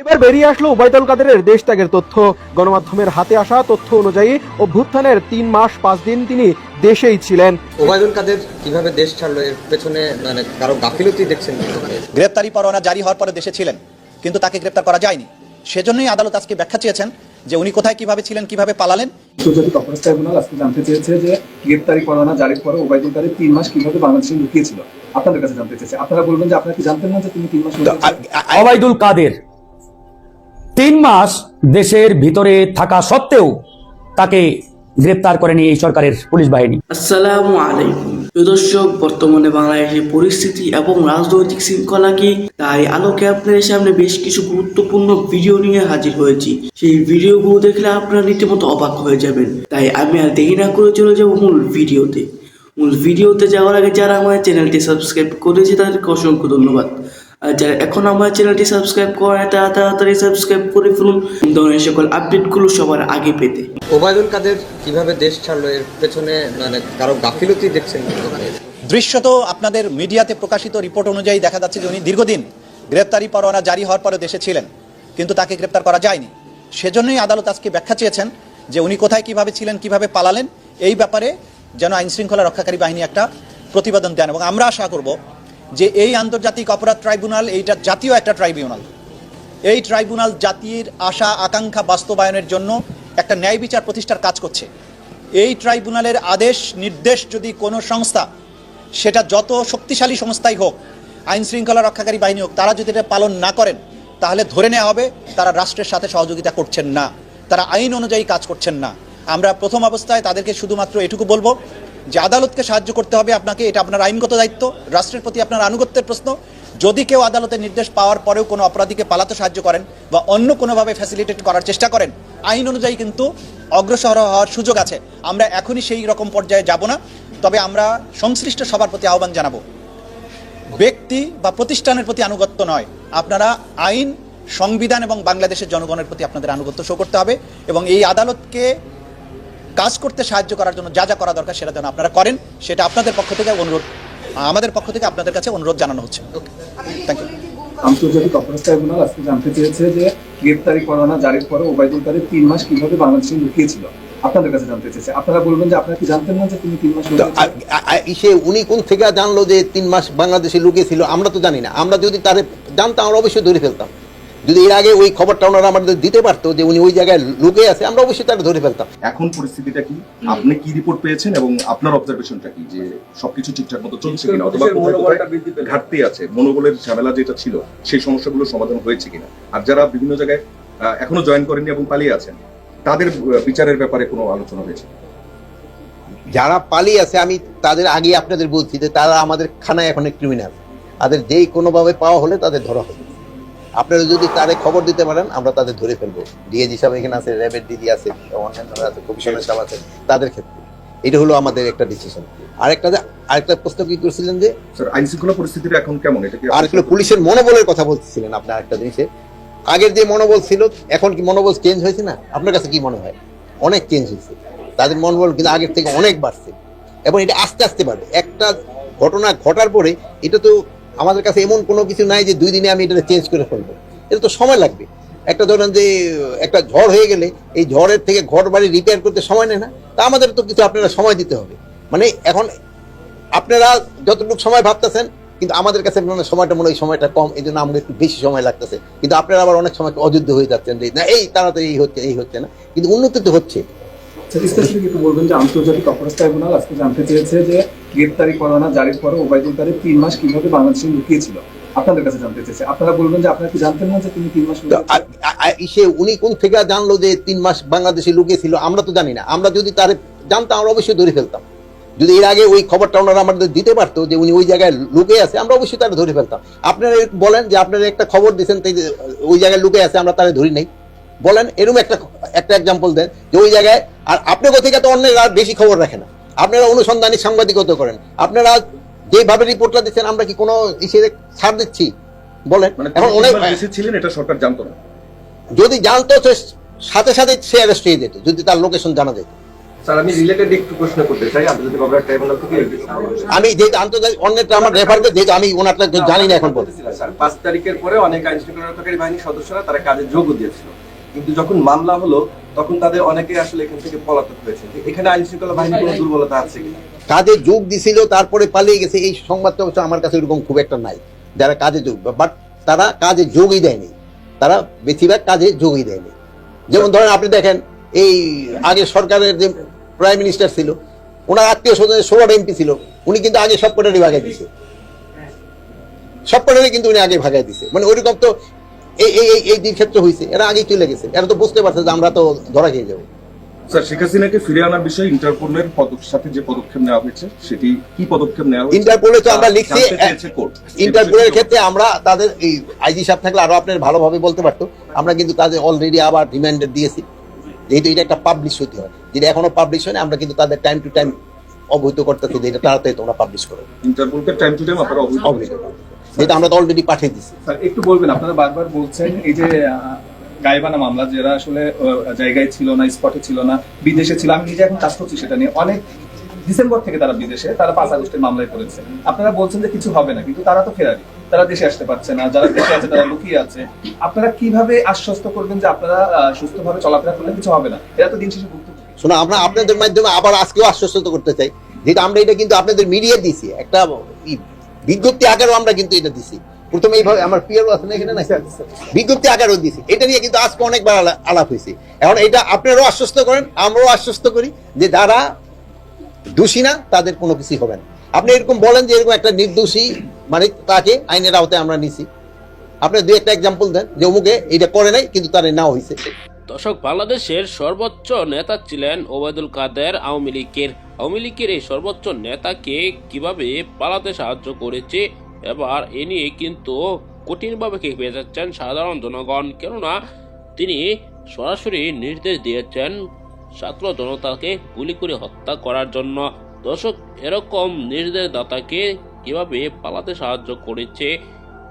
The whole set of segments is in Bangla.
এবার বেরিয়ে আসলো উবাইদুল কাদেরের দেশ ত্যাগের তথ্য। গণমাধ্যমের হাতে আসা তথ্য অনুযায়ী অভ্যুত্থানের তিন মাস পাঁচ দিন তিনি দেশেই ছিলেন। ওবায়দুল কাদের কীভাবে দেশ ছাড়লো? এর পেছনে মানে কারও গাফিলতি দেখছেন গ্রেপ্তারি পরোয়ানা জারি হওয়ার পরে দেশে ছিলেন কিন্তু তাকে গ্রেপ্তার করা যায়নি। সেজন্যই আদালত আজকে ব্যাখ্যা চেয়েছেন যে উনি কোথায় কীভাবে ছিলেন কীভাবে পালালেন। আন্তর্জাতিক অপরাধ ট্রাইব্যুনাল আজকে জানতে চেয়েছে যে গ্রেপ্তারি পরোয়ানা জারির পরে ওবায়দুল কাদের তিন মাস কীভাবে বাংলাদেশে লুকিয়েছিল আপনাদের কাছে জানতে চেয়েছে। আপনারা বলবেন যে আপনারা কি জানতেন না যে তিনি তিন মাস লুকিয়েছিলেন? কাদের। তিন মাস দেশের ভিতরে থাকা সত্ত্বেও তাকে গ্রেপ্তার করেনি এই সরকারের পুলিশ বাহিনী। আসসালামু আলাইকুম। দর্শক, বর্তমানে বাংলাদেশের পরিস্থিতি এবং রাজনৈতিক শৃঙ্খলা কি, তাই আলোকে আপনাদের সামনে বেশ কিছু গুরুত্বপূর্ণ ভিডিও নিয়ে হাজির হয়েছি। সেই ভিডিওগুলো দেখলে আপনারা রীতিমতো অবাক হয়ে যাবেন। তাই আমি আর দেরি না করে চলে যাব মূল ভিডিওতে। মূল ভিডিওতে যাওয়ার আগে যারা আমার চ্যানেলটি সাবস্ক্রাইব করেছে, তাদেরকে অসংখ্য ধন্যবাদ। যারা এখন আমার চ্যানেলটি সাবস্ক্রাইব করে তারা তাড়াতাড়ি সাবস্ক্রাইব করে ফেলুন। ধরনের সকল আপডেটগুলো সবার আগে পেতে। ওবায়দুল কাদের কীভাবে দেশ ছাড়লো এর পেছনে মানে কারও গাফিলতি দেখছেন? দৃশ্যত আপনাদের মিডিয়াতে প্রকাশিত রিপোর্ট অনুযায়ী দেখা যাচ্ছে যে উনি দীর্ঘদিন গ্রেপ্তারি পরোয়ানা জারি হওয়ার পরে দেশে ছিলেন কিন্তু তাকে গ্রেপ্তার করা যায়নি। সেজন্যই আদালত আজকে ব্যাখ্যা চেয়েছেন যে উনি কোথায় কীভাবে ছিলেন কীভাবে পালালেন এই ব্যাপারে যেন আইন শৃঙ্খলা রক্ষাকারী বাহিনী একটা প্রতিবেদন দেন। এবং আমরা আশা করব যে এই আন্তর্জাতিক অপরাধ ট্রাইব্যুনাল এইটা জাতীয় একটা ট্রাইব্যুনাল। এই ট্রাইব্যুনাল জাতির আশা, আকাঙ্ক্ষা বাস্তবায়নের জন্য একটা ন্যায় বিচার প্রতিষ্ঠার কাজ করছে। এই ট্রাইব্যুনালের আদেশ, নির্দেশ যদি কোনো সংস্থা, সেটা যত শক্তিশালী সংস্থাই হোক, আইন শৃঙ্খলা রক্ষাকারী বাহিনী হোক, তারা যদি এটা পালন না করেন, তাহলে ধরে নেওয়া হবে তারা রাষ্ট্রের সাথে সহযোগিতা করছেন না। তারা আইন অনুযায়ী কাজ করছেন না। আমরা প্রথম অবস্থায় তাদেরকে শুধুমাত্র এটুকু বলব যে আদালতকে সাহায্য করতে হবে আপনাকে, এটা আপনার আইনগত দায়িত্ব, রাষ্ট্রের প্রতি আপনার আনুগত্যের প্রশ্ন। যদি কেউ আদালতের নির্দেশ পাওয়ার পরেও কোনো অপরাধীকে পালাতে সাহায্য করেন বা অন্য কোনোভাবে ফ্যাসিলিটেট করার চেষ্টা করেন, আইন অনুযায়ী কিন্তু অগ্রসর হওয়ার সুযোগ আছে। আমরা এখনই সেই রকম পর্যায়ে যাব না, তবে আমরা সংশ্লিষ্ট সবার প্রতি আহ্বান জানাব। ব্যক্তি বা প্রতিষ্ঠানের প্রতি আনুগত্য নয়, আপনারা আইন, সংবিধান এবং বাংলাদেশের জনগণের প্রতি আপনাদের আনুগত্য শো করতে হবে এবং এই আদালতকে কাজ করতে সাহায্য করার জন্য যা যা করা দরকার সেটা যেন আপনারা করেন সেটা আপনাদের পক্ষ থেকে অনুরোধ আমাদের পক্ষ থেকে আপনাদের কাছে অনুরোধ জানানো হচ্ছে। থ্যাংক ইউ আন্তর্জাতিক অপরাধ ট্রাইব্যুনাল আজকে জানতে চেয়েছে যে গ্রেপ্তারি পরোয়ানা জারির পরে ওবায়দুল কাদের তিন মাস কীভাবে বাংলাদেশে লুকিয়েছিল। আপনাদের কাছে জানতে চেয়েছে। আপনারা বলবেন যে আপনারা কি জানতেন না যে তিনি তিন মাস সে উনি কোন থেকে জানলো যে তিন মাস বাংলাদেশে লুকিয়েছিল? আমরা তো জানি না। আমরা যদি তারে জানতাম আমরা অবশ্যই ধরে ফেলতাম। যদি এর আগে ওই খবরটা ওনারা আমাদের দিতে পারতো যে উনি ওই জায়গায় লুকিয়ে আছে আমরা অবশ্যই তারা ধরে ফেলতাম। এখন পরিস্থিতিটা কি? আপনি কি রিপোর্ট পেয়েছেন এবং আপনার অবজারভেশনটা কি? যে সবকিছু ঠিকঠাক মতো চলছে কিনা? অথবা ঘাটতি আছে? মনোবলের ঝামেলা যেটা ছিল সেই সমস্যাগুলো সমাধান হয়েছে কিনা? আর যারা বিভিন্ন জায়গায় এখনও জয়েন করেননি এবং পালিয়ে আছেন তাদের বিচারের ব্যাপারে কোনো আলোচনা হয়েছে? যারা পালিয়ে আছে আমি তাদের আগে আপনাদের বলছি যে তারা আমাদের খানায় এখন ক্রিমিনাল তাদের যেই কোনোভাবে পাওয়া হলে তাদের ধরা হবে। আপনারা যদি তারে খবর দিতে পারেন আমরা তাদের ধরে ফেলব। ডিএজি সাহেব এখানে আছে র্যাবের দিদি আছে অন্যান্যরা আছে কমিশনার সাহেব আছে তাদের ক্ষেত্রে। এটা হলো আমাদের একটা ডিসিশন আরেকটা যে আরেকটা প্রশ্ন কি করছিলেন যে স্যার আইন শৃঙ্খলা পরিস্থিতিটা এখন কেমন? এটা কি আর পুলিশের মনোবলের কথা বলছিলেন আপনি আরেকটা জিনিসে। আগের যে মনোবল ছিল এখন কি মনোবল চেঞ্জ হয়েছে না? আপনার কাছে কি মনে হয়? অনেক চেঞ্জ হয়েছে। তাদের মনোবল কিন্তু আগের থেকে অনেক বাড়ছে। এবং এটা আস্তে আস্তে বাড়বে। একটা ঘটনা ঘটার পরে এটা তো আমাদের কাছে এমন কোনো কিছু নাই যে দুই দিনে আমি এটা চেঞ্জ করে ফেলব। এটা তো সময় লাগবে। একটা ধরেন যে, একটা ঝড় হয়ে গেলে এই ঝড়ের থেকে ঘর বাড়ি রিপেয়ার করতে সময় নেয় না। তা আমাদের তো কিছু আপনারা সময় দিতে হবে। মানে এখন আপনারা যতটুকু সময় ভাবতেছেন, কিন্তু আমাদের কাছে সময়টা মনে হয় সময়টা কম, এই জন্য আমাদের একটু বেশি সময় লাগতেছে। কিন্তু আপনারা আবার অনেক সময় অযোধ্য হয়ে যাচ্ছেন যে, না, এই তাড়াতাড়ি এই হচ্ছে এই হচ্ছে না। কিন্তু উন্নতি তো হচ্ছে। একটু বলবেন যে আন্তর্জাতিক অপরাধ ট্রাইব্যুনাল আজকে জানতে চেয়েছে যে গ্রেপ্তারি জারির পরে ওবায়দুল তিন মাস কীভাবে বাংলাদেশে লুকিয়েছিল? আপনাদের কাছে জানতে চেয়েছে। আপনারা বলবেন যে আপনারা কি জানতেন না যে তিনি তিন মাস সে উনি কোন থেকে জানলো যে তিন মাস বাংলাদেশে লুকিয়েছিল? আমরা তো জানি না। আমরা যদি তার জানতাম আমরা অবশ্যই ধরে ফেলতাম। যদি এর আগে ওই খবরটা ওনারা আমাদের দিতে পারতো যে উনি ওই জায়গায় লুকে আছে, আমরা অবশ্যই তারা ধরে ফেলতাম। আপনারা বলেন যে আপনারা একটা খবর দিয়েছেন ওই জায়গায় লুকিয়ে আছে, আমরা তারা ধরি নাই। বলেন এরকম একটা একটা এক্সাম্পল দেন যে ওই জায়গায় আর আপনি কোথেকে তো অন্যের আর বেশি খবর রাখে না। আপনারা অনুসন্ধানী সাংবাদিকতা করেন। আপনারা যেভাবে রিপোর্টটা দিচ্ছেন আমরা কি কোনো ইসে ছাড় দিচ্ছি? বলেন। মানে এখন অনেক ছিলেন এটা সরকার জানতো না। যদি জানতো তো সাথে সাথে সে অ্যারেস্ট হয়ে যেত যদি তার লোকেশন জানা যেত। স্যার আমি রিলেটেড একটু প্রশ্ন করতে চাই। আন্তর্জাতিক অপরাধ ট্রাইব্যুনাল থেকে আমি যেহেতু আন্তর্জাতিক অন্যটা আমার রেফার করে যেহেতু আমি ওনারটা জানি না এখন পর্যন্ত। স্যার পাঁচ তারিখের পরে অনেক আইন শৃঙ্খলা রক্ষাকারী বাহিনীর সদস্যরা তারা কাজে যোগও দিয়েছিল। কিন্তু যখন মামলা হলো, তখন তাদের অনেকে আসলে এখান থেকে পলাতক হয়েছে। এখানে আইন শৃঙ্খলা বাহিনীর কোনো দুর্বলতা আছে কিনা? কাজে যোগ দিছিল, তারপরে পালিয়ে গেছে। এই সংবাদটা অবশ্য আমার কাছে এরকম খুব একটা নাই, যারা কাজে যোগ বাট তারা কাজে যোগই দেয়নি। তারা বেশিরভাগ কাজে যোগই দেয়নি। যেমন ধরেন আপনি দেখেন, এই আগে সরকারের যে প্রাইম মিনিস্টার ছিল, ওনার আত্মীয় স্বজনের ষোলোটা এমপি ছিল, উনি কিন্তু আগে সব কটারই ভাগাই দিছে। সব কটারই কিন্তু উনি আগে ভাগাই দিছে। মানে ওইরকম তো এই এই এই- ক্ষেত্রে হয়েছে এরা আগেই চলে গেছে। এরা তো বুঝতে পারছে যে আমরা তো ধরা খেয়ে যাব। স্যার শেখ হাসিনাকে ফিরে আনার বিষয়ে ইন্টারপোলের সাথে যে পদক্ষেপ নেওয়া হয়েছে সেটি কি পদক্ষেপ নেওয়া হয়েছে? ইন্টারপোলে তো আমরা লিখছি। ইন্টারপোলের ক্ষেত্রে আমরা তাদের এই আইজি সাহেব থাকলে আরও আপনার ভালোভাবে বলতে পারতো। আমরা কিন্তু তাদের অলরেডি আবার রিমাইন্ডার দিয়েছি। যেহেতু এটা একটা পাবলিশ হতে হয়। যেটা এখনও পাবলিশ হয়নি আমরা কিন্তু তাদের টাইম টু টাইম অবহিত করতেছি যে এটা তাড়াতাড়ি তোমরা পাবলিশ করো। ইন্টারপোলকে টাইম টু টাইম আপনারা অবহিত অবহিত করো। যেটা আমরা তো অলরেডি পাঠিয়ে দিচ্ছি স্যার একটু বলবেন আপনারা বারবার বলছেন এই যে গাইবানা মামলা যারা আসলে জায়গায় ছিল না স্পটে ছিল না বিদেশে ছিল আমি নিজে এখন কাজ করছি সেটা নিয়ে। অনেক ডিসেম্বর থেকে তারা বিদেশে তারা পাঁচ আগস্টের মামলায় পড়েছে। আপনারা বলছেন যে কিছু হবে না কিন্তু তারা তো ফেরারি। তারা দেশে আসতে পারছে না যারা দেশে আছে তারা লুকিয়ে আছে। আপনারা কীভাবে আশ্বস্ত করবেন যে আপনারা সুস্থভাবে চলাফেরা করলে কিছু হবে না? এরা তো দিন শেষে শোনো আমরা আপনাদের মাধ্যমে আবার আজকেও আশ্বস্ত করতে চাই। যেটা আমরা এটা কিন্তু আপনাদের মিডিয়া দিছি একটা বিজ্ঞপ্তি আকারও আমরা কিন্তু এটা দিছি। প্রথমে এইভাবে আমার পিয়ারও আছে না এখানে না বিজ্ঞপ্তি আকারও দিছি। এটা নিয়ে কিন্তু আজকে অনেকবার আলাপ হয়েছে। এখন এটা আপনারাও আশ্বস্ত করেন আমরাও আশ্বস্ত করি যে যারা দোষী না তাদের কোনো কিছু হবে না। আপনি এরকম বলেন যে এরকম একটা নির্দোষী মানে তাকে আইনের আওতায় আমরা নিছি। আপনি দুই একটা এক্সাম্পল দেন যে অমুকে এটা করে নাই কিন্তু তার নাও হয়েছে। দর্শক বাংলাদেশের সর্বোচ্চ নেতা ছিলেন ওবায়দুল কাদের আওয়ামী লীগের আওয়ামী লীগের এই সর্বোচ্চ নেতাকে কীভাবে পালাতে সাহায্য করেছে? এবার এ নিয়ে কিন্তু কঠিনভাবে খেপে যাচ্ছেন সাধারণ জনগণ। কেননা তিনি সরাসরি নির্দেশ দিয়েছেন ছাত্র জনতাকে গুলি করে হত্যা করার জন্য। দর্শক, এরকম নির্দেশদাতাকে কীভাবে পালাতে সাহায্য করেছে?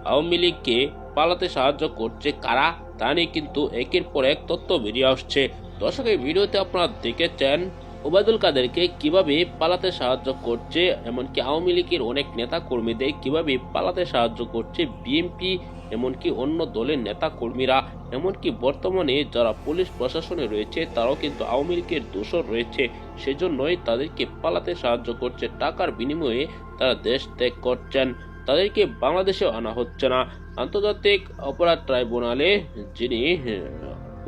আওয়ামী লীগকে পালাতে সাহায্য করছে কারা? তা নিয়ে কিন্তু একের পর এক তথ্য বেরিয়ে আসছে। দর্শক, এই ভিডিওতে আপনারা দেখেছেন ওবায়দুল কাদেরকে কীভাবে পালাতে সাহায্য করছে, এমনকি আওয়ামী লীগের অনেক নেতা কর্মীদের কীভাবে পালাতে সাহায্য করছে বিএনপি এমনকি অন্য দলের নেতা কর্মীরা এমনকি বর্তমানে যারা পুলিশ প্রশাসনে রয়েছে, তারাও কিন্তু আওয়ামী লীগের দোষর রয়েছে। সেজন্যই তাদেরকে পালাতে সাহায্য করছে, টাকার বিনিময়ে তারা দেশ ত্যাগ করছেন। তাদেরকে বাংলাদেশেও আনা হচ্ছে না। আন্তর্জাতিক অপরাধ ট্রাইব্যুনালে যিনি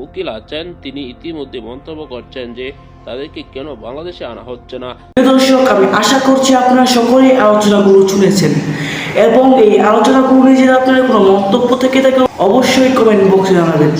উকিল আছেন, তিনি ইতিমধ্যে মন্তব্য করছেন যে তাদেরকে কেন বাংলাদেশে আনা হচ্ছে না? দর্শক, আমি আশা করছি আপনারা সকলেই আলোচনাগুলো শুনেছেন। এবং এই আলোচনাগুলো নিয়ে যদি আপনাদের কোনো মন্তব্য থেকে থাকে অবশ্যই কমেন্ট বক্সে জানাবেন।